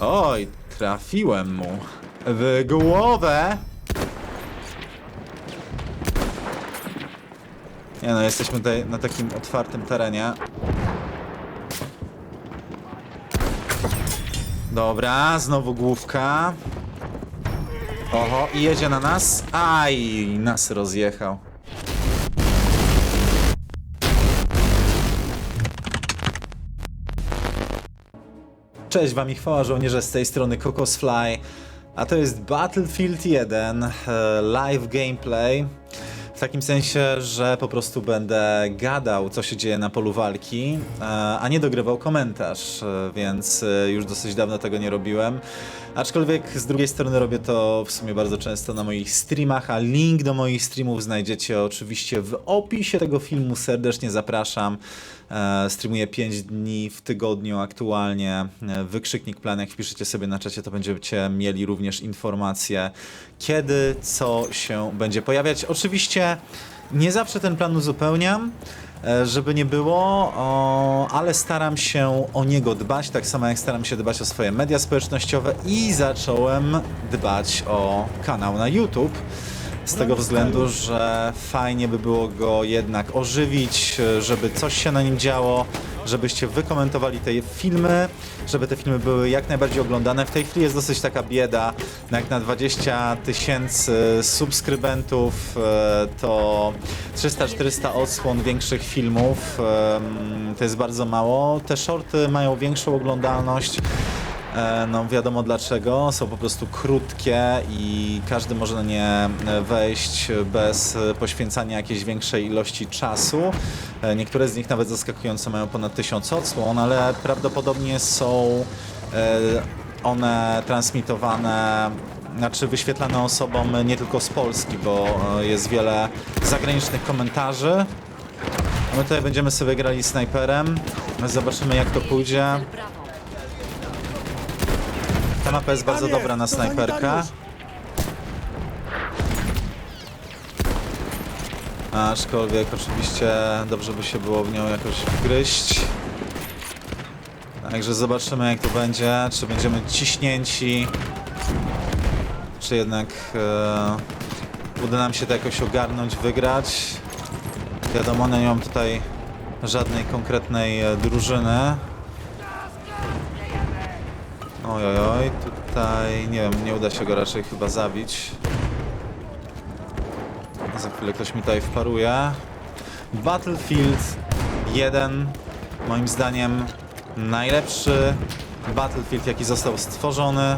Oj, trafiłem mu. W głowę! Nie no, jesteśmy tutaj na takim otwartym terenie. Dobra, znowu główka. Oho, i jedzie na nas. Aj, nas rozjechał. Cześć wam i chwała żołnierze z tej strony Kokosfly, a to jest Battlefield 1 e, live gameplay. W takim sensie, że po prostu będę gadał, co się dzieje na polu walki, e, a nie dogrywał komentarz, e, więc już dosyć dawno tego nie robiłem. Aczkolwiek z drugiej strony robię to w sumie bardzo często na moich streamach, a link do moich streamów znajdziecie oczywiście w opisie tego filmu. Serdecznie zapraszam. E, streamuję 5 dni w tygodniu aktualnie. E, Wykrzyknik plan, jak wpiszecie sobie na czacie, to będziecie mieli również informacje, kiedy, co się będzie pojawiać. Oczywiście nie zawsze ten plan uzupełniam, e, żeby nie było, ale staram się o niego dbać, tak samo jak staram się dbać o swoje media społecznościowe i zacząłem dbać o kanał na YouTube. Z tego względu, że fajnie by było go jednak ożywić, żeby coś się na nim działo, żebyście wykomentowali te filmy, żeby te filmy były jak najbardziej oglądane. W tej chwili jest dosyć taka bieda, no jak na 20 tysięcy subskrybentów e, to 300-400 odsłon większych filmów, to jest bardzo mało. Te shorty mają większą oglądalność. E, No wiadomo dlaczego, są po prostu krótkie i każdy może na nie e, wejść bez e, poświęcania jakiejś większej ilości czasu. Niektóre z nich nawet zaskakująco mają ponad 1000 odsłon, ale prawdopodobnie są one transmitowane, znaczy wyświetlane osobom nie tylko z Polski, bo jest wiele zagranicznych komentarzy. My tutaj będziemy sobie grali snajperem. Zobaczymy jak to pójdzie. Ta mapa jest bardzo dobra na snajperkę. Aczkolwiek oczywiście dobrze by się było w nią jakoś wgryźć. Także zobaczymy jak to będzie, czy będziemy ciśnięci, czy jednak e, uda nam się to jakoś ogarnąć, wygrać. Wiadomo, nie mam tutaj żadnej konkretnej e, drużyny. Oj, oj, oj, tutaj nie wiem, nie uda się go raczej chyba zabić. Za chwilę ktoś mi tutaj wparuje. Battlefield 1, moim zdaniem najlepszy Battlefield, jaki został stworzony.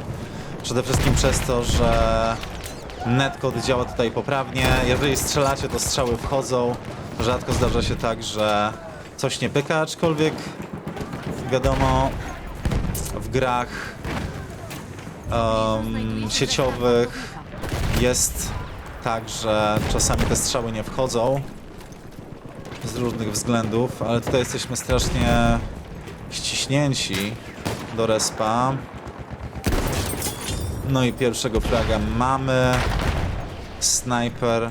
Przede wszystkim przez to, że netcode działa tutaj poprawnie. Jeżeli strzelacie, to strzały wchodzą. Rzadko zdarza się tak, że coś nie pyka, aczkolwiek wiadomo, w grach em, sieciowych jest tak, że czasami te strzały nie wchodzą z różnych względów, ale tutaj jesteśmy strasznie ściśnięci do respa. No i pierwszego fraga mamy. Snajper.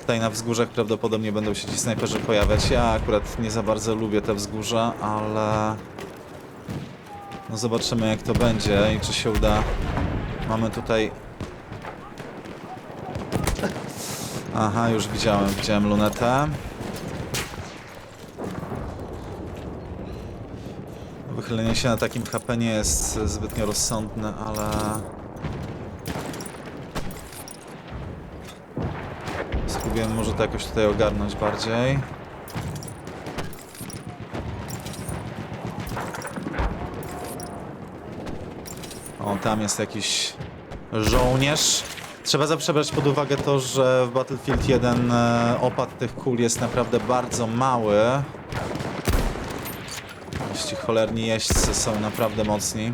Tutaj na wzgórzach prawdopodobnie będą się ci snajperzy pojawiać. Ja akurat nie za bardzo lubię te wzgórza, ale... No zobaczymy jak to będzie i czy się uda. Mamy tutaj... Aha, już widziałem, widziałem lunetę. Wychylenie się na takim HP nie jest zbytnio rozsądne, ale... Spróbujemy może to jakoś tutaj ogarnąć bardziej. Tam jest jakiś żołnierz. Trzeba zawsze brać pod uwagę to, że w Battlefield 1 e, opad tych kul jest naprawdę bardzo mały. Ci cholerni jeźdźcy są naprawdę mocni.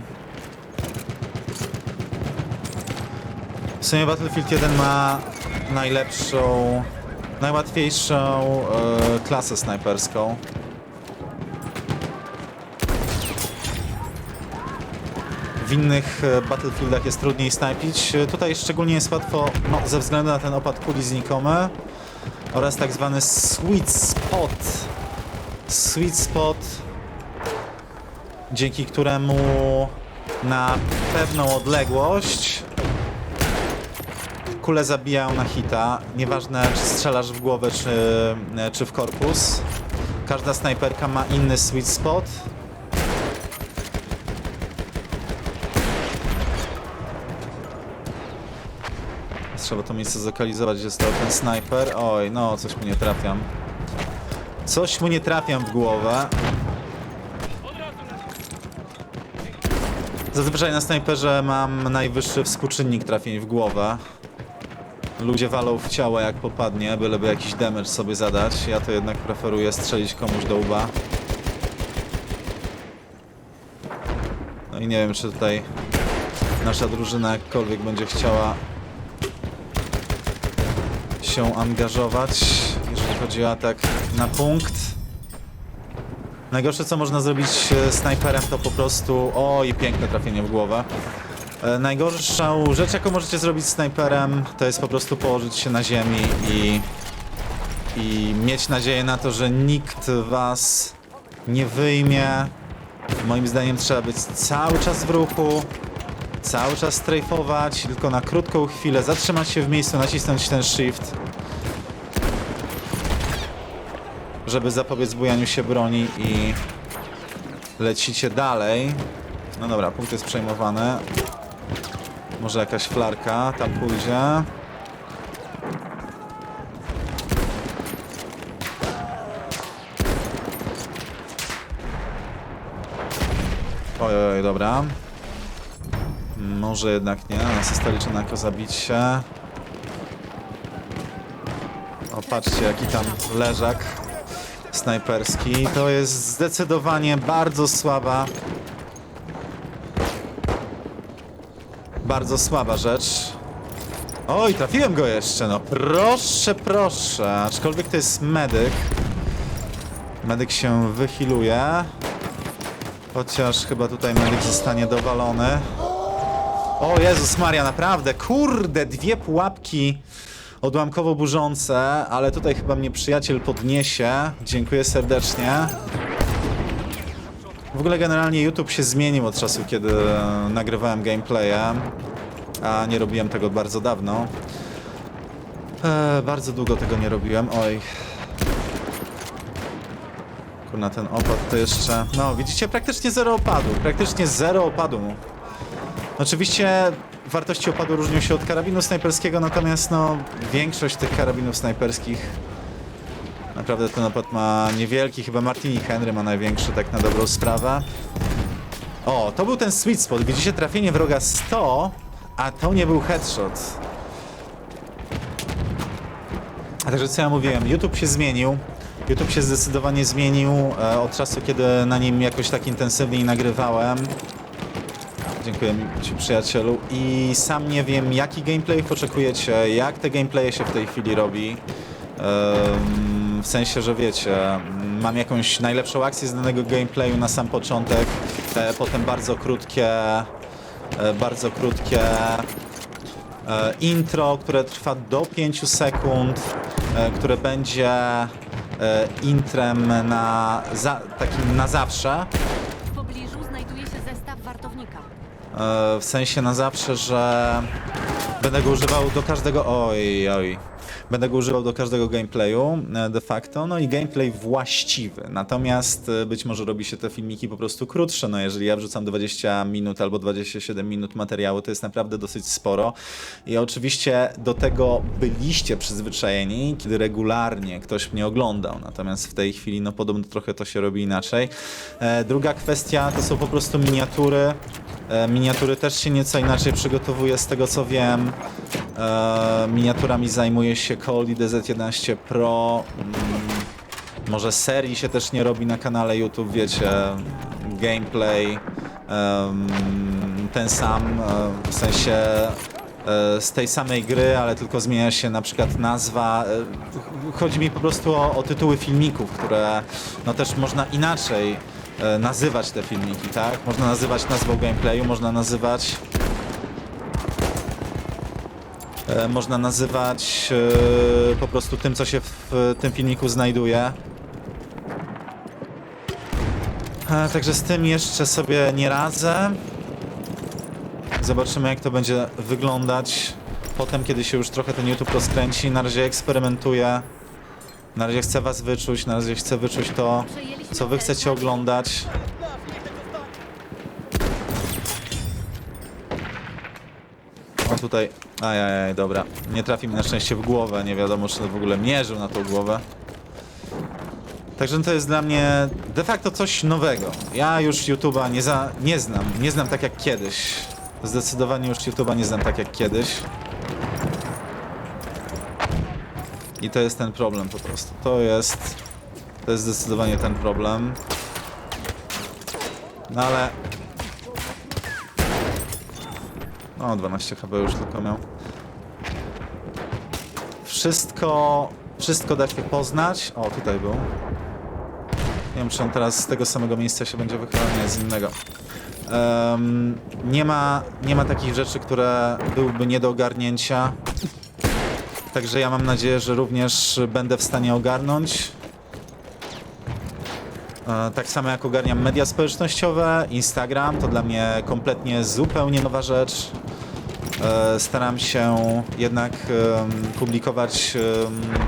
W sumie Battlefield 1 ma najlepszą, najłatwiejszą e, klasę snajperską. W innych e, Battlefieldach jest trudniej snajpić. E, Tutaj szczególnie jest łatwo no, ze względu na ten opad kuli znikomy oraz tak zwany sweet spot. Sweet spot, dzięki któremu na pewną odległość. Kule zabijają na hita. Nieważne, czy strzelasz w głowę, czy, czy w korpus. Każda snajperka ma inny sweet spot. Trzeba to miejsce zlokalizować, gdzie stał ten snajper. Oj, no, coś mu nie trafiam. Coś mu nie trafiam w głowę. Zazwyczaj na snajperze mam najwyższy współczynnik trafień w głowę. Ludzie walą w ciało jak popadnie, byleby jakiś damage sobie zadać. Ja to jednak preferuję strzelić komuś do łba. No i nie wiem, czy tutaj nasza drużyna jakkolwiek będzie chciała się angażować, jeżeli chodzi o atak na punkt. Najgorsze co można zrobić e, snajperem to po prostu... Oj, piękne trafienie w głowę. E, Najgorszą rzecz jaką możecie zrobić snajperem to jest po prostu położyć się na ziemi i... I mieć nadzieję na to, że nikt was nie wyjmie. Moim zdaniem trzeba być cały czas w ruchu, cały czas strajfować, tylko na krótką chwilę zatrzymać się w miejscu, nacisnąć ten shift, żeby zapobiec bujaniu się broni i lecicie dalej. No dobra, punkt jest przejmowany. Może jakaś flarka tam pójdzie. Oj, oj, oj, dobra. Może jednak nie, ona została liczona jako zabicie. O, patrzcie jaki tam leżak snajperski. To jest zdecydowanie bardzo słaba. Bardzo słaba rzecz. Oj, trafiłem go jeszcze, no proszę, proszę. Aczkolwiek to jest medyk. Medyk się wychiluje. Chociaż chyba tutaj medyk zostanie dowalony. O Jezus Maria, naprawdę, kurde, dwie pułapki odłamkowo burzące, ale tutaj chyba mnie przyjaciel podniesie. Dziękuję serdecznie. W ogóle generalnie YouTube się zmienił od czasu, kiedy nagrywałem gameplaye, a nie robiłem tego bardzo dawno. Eee, bardzo długo tego nie robiłem, oj. Kurna, ten opad to jeszcze... No, widzicie, praktycznie zero opadu, praktycznie zero opadu. Oczywiście wartości opadu różnią się od karabinu snajperskiego, natomiast no większość tych karabinów snajperskich naprawdę ten opad ma niewielki, chyba Martini Henry ma największy tak na dobrą sprawę. O, to był ten sweet spot, widzicie trafienie wroga 100, a to nie był headshot. A także co ja mówiłem, YouTube się zmienił. YouTube się zdecydowanie zmienił e, od czasu, kiedy na nim jakoś tak intensywniej nagrywałem. Dziękuję Ci przyjacielu. I sam nie wiem, jaki gameplay oczekujecie, jak te gameplaye się w tej chwili robi. W sensie, że wiecie, mam jakąś najlepszą akcję z danego gameplayu na sam początek, potem bardzo krótkie, e, bardzo krótkie e, intro, które trwa do 5 sekund, e, które będzie intrem na, za, takim na zawsze. W sensie na zawsze, że będę go używał do każdego. Oj, oj. Będę go używał do każdego gameplayu e, de facto, no i gameplay właściwy. Natomiast e, być może robi się te filmiki po prostu krótsze. No jeżeli ja wrzucam 20 minut albo 27 minut materiału, to jest naprawdę dosyć sporo. I oczywiście do tego byliście przyzwyczajeni, kiedy regularnie ktoś mnie oglądał. Natomiast w tej chwili, no podobno trochę to się robi inaczej. E, druga kwestia to są po prostu miniatury. Miniatury też się nieco inaczej przygotowuje z tego co wiem. E, miniaturami zajmuje się Koli DZ11 Pro. Mm, może serii się też nie robi na kanale YouTube, wiecie, gameplay ten sam, e, w sensie e, z tej samej gry, ale tylko zmienia się na przykład nazwa. E, Chodzi mi po prostu o, o tytuły filmików, które no też można inaczej nazywać te filmiki, tak? Można nazywać nazwą gameplayu, można nazywać e, można nazywać e, po prostu tym, co się w tym filmiku znajduje. E, Także z tym jeszcze sobie nie radzę. Zobaczymy, jak to będzie wyglądać potem, kiedy się już trochę ten YouTube rozkręci. Na razie eksperymentuję. Na razie chcę was wyczuć, na razie chcę wyczuć to, co wy chcecie oglądać. Tutaj, ajajaj, dobra. Nie trafi mi na szczęście w głowę, nie wiadomo czy w ogóle mierzył na tą głowę. Także to jest dla mnie de facto coś nowego. Ja już YouTube'a nie, za, nie znam, nie znam tak jak kiedyś. Zdecydowanie już YouTube'a nie znam tak jak kiedyś. I to jest ten problem po prostu. To jest, to jest zdecydowanie ten problem. No ale... No, 12 chyba już tylko miał. Wszystko, wszystko da się poznać. O, tutaj był. Nie wiem, czy on teraz z tego samego miejsca się będzie wychylał, nie, z innego. Em, nie, ma, nie ma takich rzeczy, które byłyby nie do ogarnięcia. Także ja mam nadzieję, że również będę w stanie ogarnąć. E, Tak samo jak ogarniam media społecznościowe, Instagram to dla mnie kompletnie zupełnie nowa rzecz. E, Staram się jednak publikować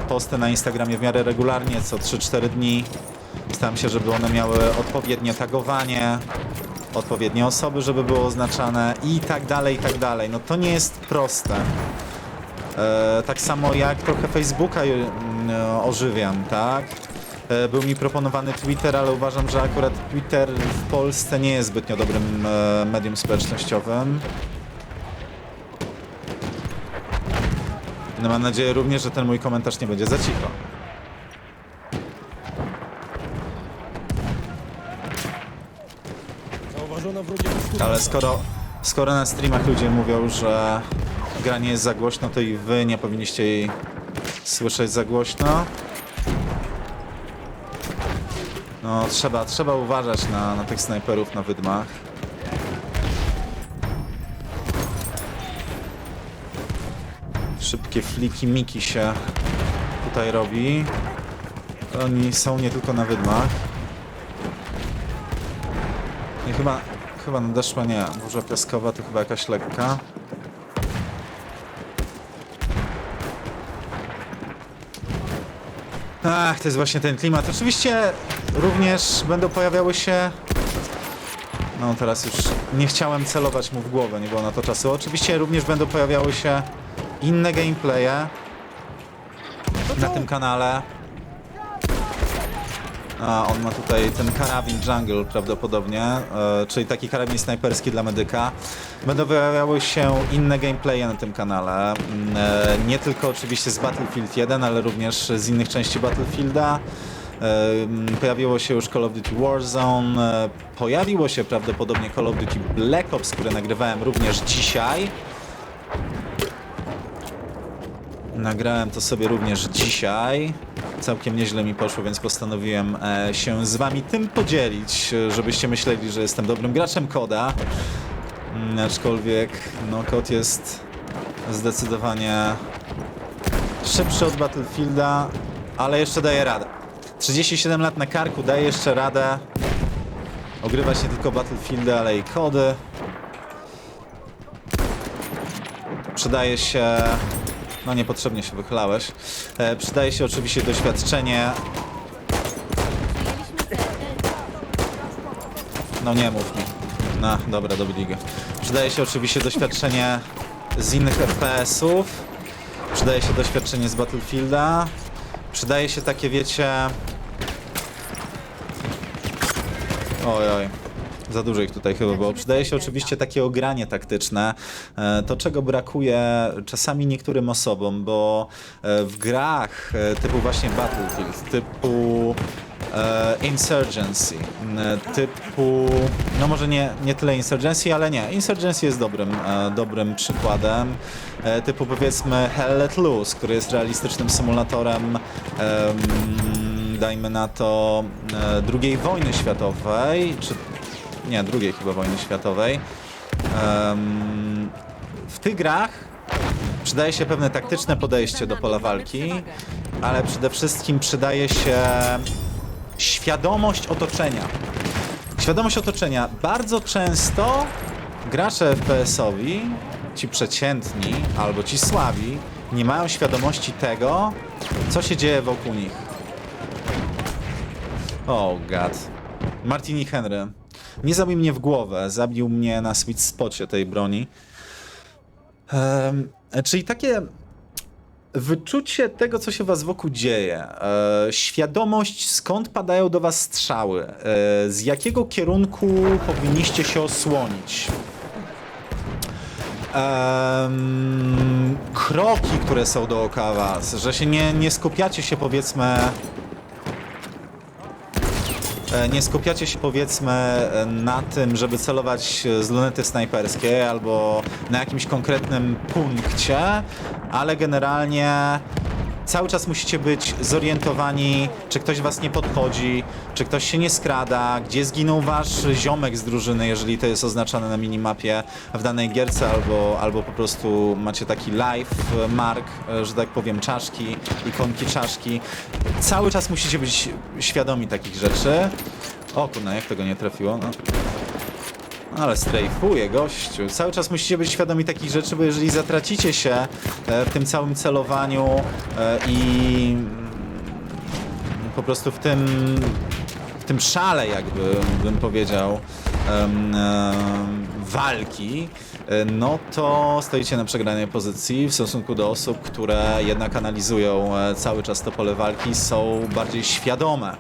posty na Instagramie w miarę regularnie, co 3-4 dni. Staram się, żeby one miały odpowiednie tagowanie, odpowiednie osoby, żeby było oznaczane i tak dalej, i tak dalej. No to nie jest proste. E, tak samo jak trochę Facebooka mm, ożywiam, tak? E, był mi proponowany Twitter, ale uważam, że akurat Twitter w Polsce nie jest zbytnio dobrym e, medium społecznościowym. No mam nadzieję również, że ten mój komentarz nie będzie za cicho. Zauważono. Ale skoro, skoro na streamach ludzie mówią, że gra nie jest za głośno, to i wy nie powinniście jej słyszeć za głośno. No, trzeba, trzeba uważać na, na tych snajperów na wydmach. Szybkie fliki miki się tutaj robi. Oni są nie tylko na wydmach. Nie, chyba, chyba nadeszła, nie, burza piaskowa to chyba jakaś lekka. Ach, to jest właśnie ten klimat. Oczywiście również będą pojawiały się... No teraz już nie chciałem celować mu w głowę, nie było na to czasu. Oczywiście również będą pojawiały się inne gameplaye na tym kanale. A, on ma tutaj ten karabin Jungle prawdopodobnie, e, czyli taki karabin snajperski dla medyka. Będą pojawiały się inne gameplaye na tym kanale. Mm, E, nie tylko oczywiście z Battlefield 1, ale również z innych części Battlefielda. E, mm, Pojawiło się już Call of Duty Warzone, e, pojawiło się prawdopodobnie Call of Duty Black Ops, które nagrywałem również dzisiaj. Nagrałem to sobie również dzisiaj. Całkiem nieźle mi poszło, więc postanowiłem e, się z wami tym podzielić, żebyście myśleli, że jestem dobrym graczem koda. Mm, aczkolwiek, no, kod jest zdecydowanie szybszy od Battlefielda, ale jeszcze daje radę. 37 lat na karku, daje jeszcze radę. Ogrywać nie tylko Battlefieldy, ale i kody. Przydaje się no niepotrzebnie się wychylałeś. E, przydaje się oczywiście doświadczenie. No nie mów mi. No, dobra, do ligę. Przydaje się oczywiście doświadczenie z innych FPS-ów. Przydaje się doświadczenie z Battlefielda. Przydaje się takie, wiecie... Oj, oj. Za dużo ich tutaj chyba było. Przydaje się oczywiście takie ogranie taktyczne. E, To, czego brakuje czasami niektórym osobom, bo e, w grach e, typu właśnie Battlefield, typu Insurgency, typu... No może nie, nie tyle Insurgency, ale nie. Insurgency jest dobrym, dobrym przykładem. Typu powiedzmy Hell Let Loose, który jest realistycznym symulatorem em, dajmy na to II wojny światowej, czy nie, drugiej chyba wojny światowej. Em, w tych grach przydaje się pewne taktyczne podejście do pola walki, ale przede wszystkim przydaje się świadomość otoczenia. Świadomość otoczenia. Bardzo często gracze FPS-owi, ci przeciętni albo ci słabi, nie mają świadomości tego, co się dzieje wokół nich. O, gad. Martini Henry. Nie zabił mnie w głowę, zabił mnie na sweet spocie tej broni. Czyli takie wyczucie tego, co się was wokół dzieje, e, świadomość, skąd padają do was strzały, e, z jakiego kierunku powinniście się osłonić. Kroki, które są dookoła was, że się nie, nie skupiacie się powiedzmy nie skupiacie się powiedzmy e, na tym, żeby celować z lunety snajperskiej albo na jakimś konkretnym punkcie, ale generalnie cały czas musicie być zorientowani, czy ktoś was nie podchodzi, czy ktoś się nie skrada, gdzie zginął wasz ziomek z drużyny, jeżeli to jest oznaczone na minimapie w danej gierce, albo, albo po prostu macie taki live mark, e, że tak powiem, czaszki, ikonki czaszki. Cały czas musicie być świadomi takich rzeczy. O kurna, jak tego nie trafiło? No. Ale strajfuje gościu. Cały czas musicie być świadomi takich rzeczy, bo jeżeli zatracicie się e, w tym całym celowaniu e, i mm, po prostu w tym w tym szale jakby bym powiedział walki, no to stoicie na przegranej pozycji w stosunku do osób, które jednak analizują e, cały czas to pole walki, są bardziej świadome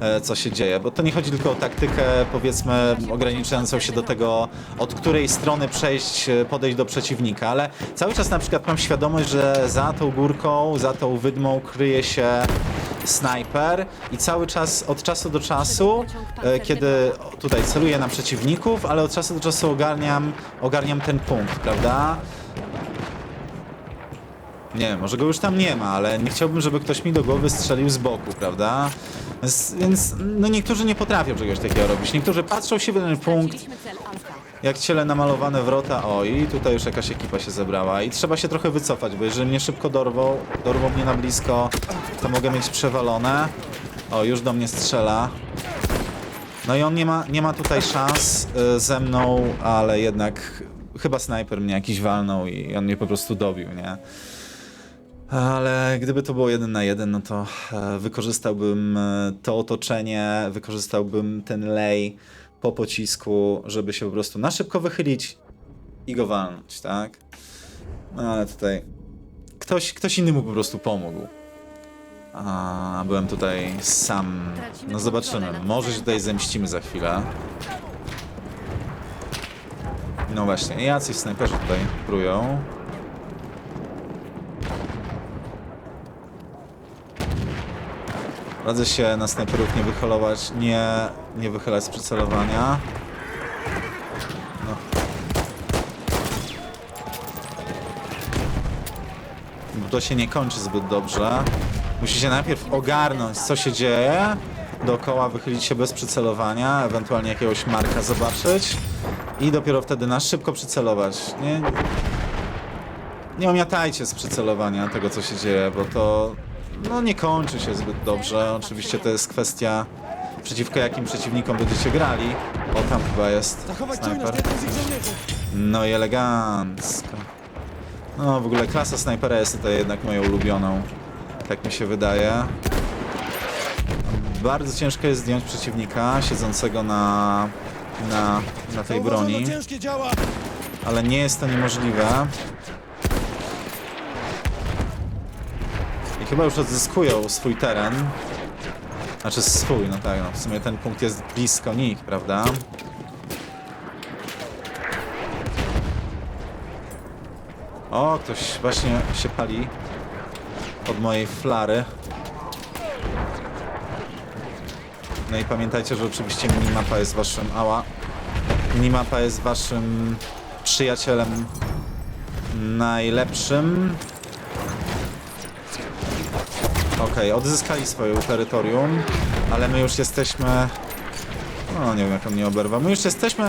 e, co się dzieje, bo to nie chodzi tylko o taktykę powiedzmy ograniczającą się do tego, od której strony przejść, e, podejść do przeciwnika, ale cały czas na przykład mam świadomość, że za tą górką, za tą wydmą kryje się snajper i cały czas, od czasu do czasu, e, kiedy tutaj celuję na przeciwników, ale od czasu do czasu ogarniam, ogarniam ten punkt, prawda? Nie wiem, może go już tam nie ma, ale nie chciałbym, żeby ktoś mi do głowy strzelił z boku, prawda? Więc, więc no niektórzy nie potrafią czegoś takiego robić. Niektórzy patrzą się w jeden punkt. Jak ciele namalowane wrota, o i tutaj już jakaś ekipa się zebrała i trzeba się trochę wycofać, bo jeżeli mnie szybko dorwą, dorwą mnie na blisko, to mogę mieć przewalone. O, już do mnie strzela. No i on nie ma, nie ma tutaj szans y, ze mną, ale jednak chyba snajper mnie jakiś walnął i on mnie po prostu dobił, nie? Ale gdyby to było jeden na jeden, no to e, wykorzystałbym e, to otoczenie, wykorzystałbym ten lej po pocisku, żeby się po prostu na szybko wychylić i go walnąć, tak? No ale tutaj ktoś, ktoś inny mu po prostu pomógł. A byłem tutaj sam. No zobaczymy. Może się tutaj zemścimy za chwilę. No właśnie, jacyś snajperzy tutaj prują. Radzę się na snajperów nie wyholować, nie, nie wychylać z przycelowania. No. Bo to się nie kończy zbyt dobrze. Musicie najpierw ogarnąć, co się dzieje. Dookoła wychylić się bez przycelowania, ewentualnie jakiegoś marka zobaczyć. I dopiero wtedy na szybko przycelować. Nie, nie omiatajcie z przycelowania tego, co się dzieje, bo to no, nie kończy się zbyt dobrze. Oczywiście to jest kwestia, przeciwko jakim przeciwnikom będziecie grali. O, tam chyba jest snajper. No i elegancko. No, w ogóle klasa snajpera jest tutaj jednak moją ulubioną. Tak mi się wydaje. Bardzo ciężko jest zdjąć przeciwnika siedzącego na, na, na tej broni, ale nie jest to niemożliwe. Chyba już odzyskują swój teren. Znaczy swój, no tak, no w sumie ten punkt jest blisko nich, prawda? O, ktoś właśnie się pali od mojej flary. No i pamiętajcie, że oczywiście minimapa jest waszym... Ała. Minimapa jest waszym przyjacielem najlepszym. Okej, odzyskali swoje terytorium, ale my już jesteśmy... No, nie wiem jak on mnie oberwa. My już jesteśmy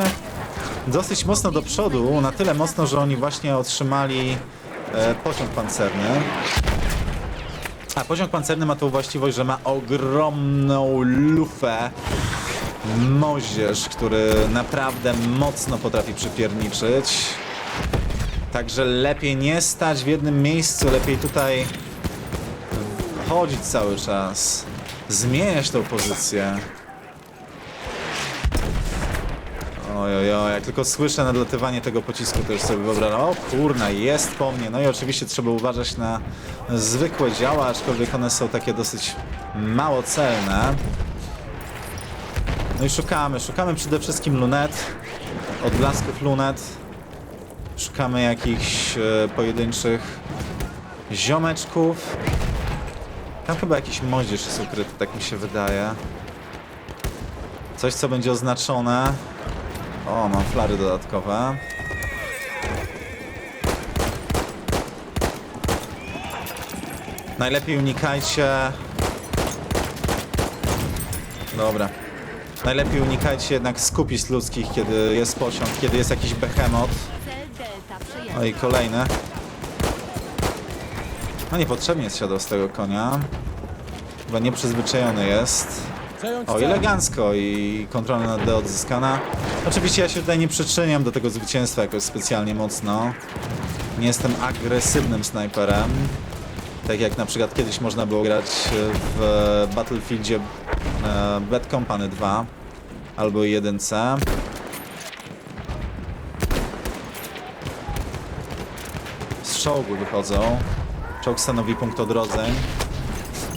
dosyć mocno do przodu, na tyle mocno, że oni właśnie otrzymali e, pociąg pancerny. A pociąg pancerny ma tą właściwość, że ma ogromną lufę moździerz, który naprawdę mocno potrafi przypierniczyć. Także lepiej nie stać w jednym miejscu, lepiej tutaj chodzić cały czas. Zmieniać tą pozycję. Ojojo, jak tylko słyszę nadlatywanie tego pocisku, to już sobie wyobrażam, o kurna, jest po mnie. No i oczywiście trzeba uważać na zwykłe działa, aczkolwiek one są takie dosyć mało celne. No i szukamy, szukamy przede wszystkim lunet, odblasków lunet. Szukamy jakichś e, pojedynczych ziomeczków. Tam chyba jakiś moździerz jest ukryty, tak mi się wydaje. Coś, co będzie oznaczone. O, mam flary dodatkowe. Najlepiej unikajcie... Dobra. Najlepiej unikajcie jednak skupisk ludzkich, kiedy jest pociąg, kiedy jest jakiś Delta przyjęty. No i kolejne. No niepotrzebnie zsiadał z tego konia. Chyba nieprzyzwyczajony jest. O, elegancko i kontrola nad D odzyskana. Oczywiście ja się tutaj nie przyczyniam do tego zwycięstwa jakoś specjalnie mocno. Nie jestem agresywnym snajperem. Tak jak na przykład kiedyś można było grać w Battlefieldzie e, Bad Company 2 albo 1C. Z czołgu wychodzą. Czołg stanowi punkt odrodzeń.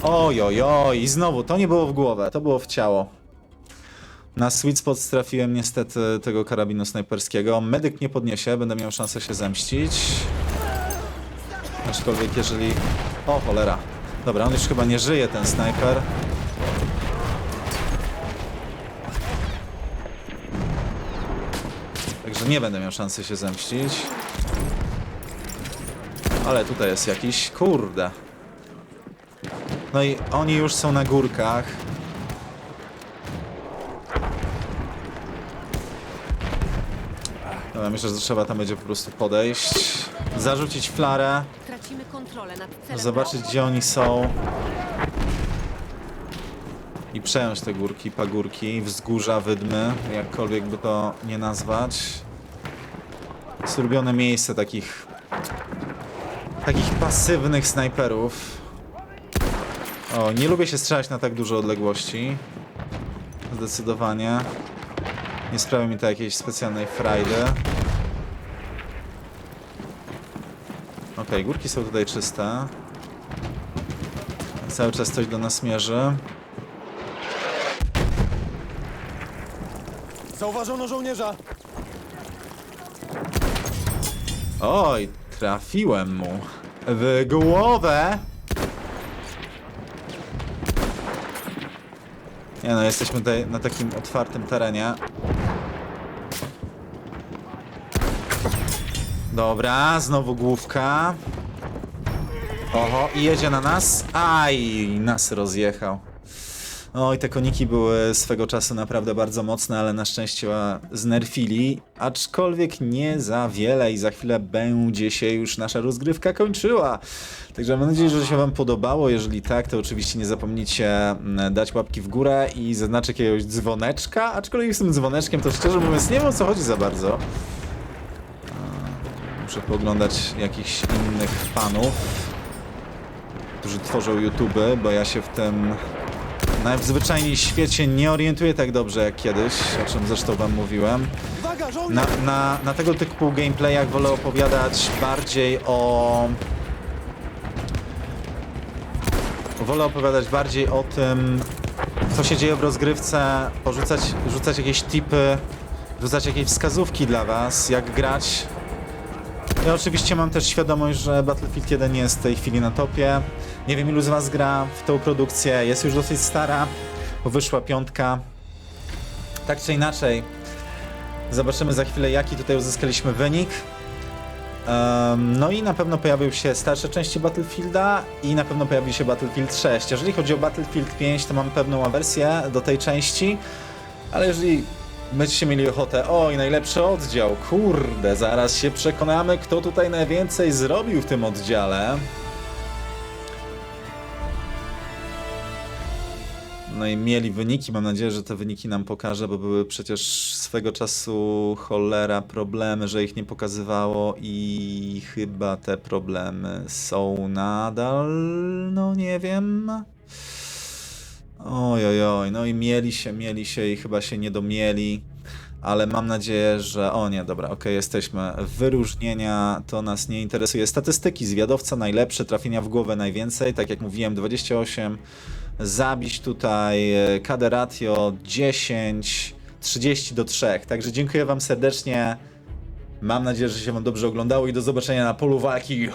Oj, oj, oj, i znowu, to nie było w głowę, to było w ciało. Na sweet spot niestety tego karabinu snajperskiego. Medyk nie podniesie, będę miał szansę się zemścić. Aczkolwiek jeżeli... O, cholera. Dobra, on już chyba nie żyje, ten snajper. Także nie będę miał szansy się zemścić. Ale tutaj jest jakiś... Kurde. No i oni już są na górkach. Dobra, myślę, że trzeba tam będzie po prostu podejść. Zarzucić flarę. Tracimy kontrolę nad celem. Zobaczyć gdzie oni są. I przejąć te górki, pagórki, wzgórza, wydmy, jakkolwiek by to nie nazwać. Jest miejsce takich takich pasywnych snajperów. O, nie lubię się strzelać na tak duże odległości. Zdecydowanie. Nie sprawia mi to jakiejś specjalnej frajdy. Okej, górki są tutaj czyste. Cały czas coś do nas mierzy. Zauważono żołnierza. Oj, trafiłem mu. W głowę! Nie no, jesteśmy tutaj na takim otwartym terenie. Dobra, znowu główka. Oho, i jedzie na nas. Aj, nas rozjechał. Oj, te koniki były swego czasu naprawdę bardzo mocne, ale na szczęście znerfili, aczkolwiek nie za wiele i za chwilę będzie się już nasza rozgrywka kończyła. Także mam nadzieję, że się wam podobało. Jeżeli tak, to oczywiście nie zapomnijcie mm, dać łapki w górę i zaznaczyć jakiegoś dzwoneczka, aczkolwiek z tym dzwoneczkiem to szczerze mówiąc nie wiem o co chodzi za bardzo. Muszę pooglądać jakichś innych panów, którzy tworzą YouTube, bo ja się w tym najzwyczajniej w świecie nie orientuję tak dobrze jak kiedyś, o czym zresztą wam mówiłem. Na, na, na tego typu gameplayach wolę opowiadać bardziej o... Wolę opowiadać bardziej o tym, co się dzieje w rozgrywce, porzucać rzucać jakieś tipy, rzucać jakieś wskazówki dla was, jak grać. Ja oczywiście mam też świadomość, że Battlefield 1 nie jest w tej chwili na topie. Nie wiem ilu z was gra w tą produkcję, jest już dosyć stara, bo wyszła piątka. Tak czy inaczej, zobaczymy za chwilę jaki tutaj uzyskaliśmy wynik. No i na pewno pojawią się starsze części Battlefielda i na pewno pojawi się Battlefield 6. Jeżeli chodzi o Battlefield 5, to mam pewną awersję do tej części, ale jeżeli będziecie mieli ochotę, oj, najlepszy oddział, kurde, zaraz się przekonamy, kto tutaj najwięcej zrobił w tym oddziale. No i mieli wyniki, mam nadzieję, że te wyniki nam pokaże, bo były przecież swego czasu cholera problemy, że ich nie pokazywało i chyba te problemy są nadal, no nie wiem. Oj, oj, no i mieli się, mieli się i chyba się nie domieli, ale mam nadzieję, że... O nie, dobra, okej, jesteśmy. Wyróżnienia to nas nie interesuje. Statystyki, zwiadowca najlepszy, trafienia w głowę najwięcej, tak jak mówiłem, 28, zabić tutaj, e, KD ratio 10, 30 do 3, także dziękuję wam serdecznie. Mam nadzieję, że się wam dobrze oglądało i do zobaczenia na polu walki.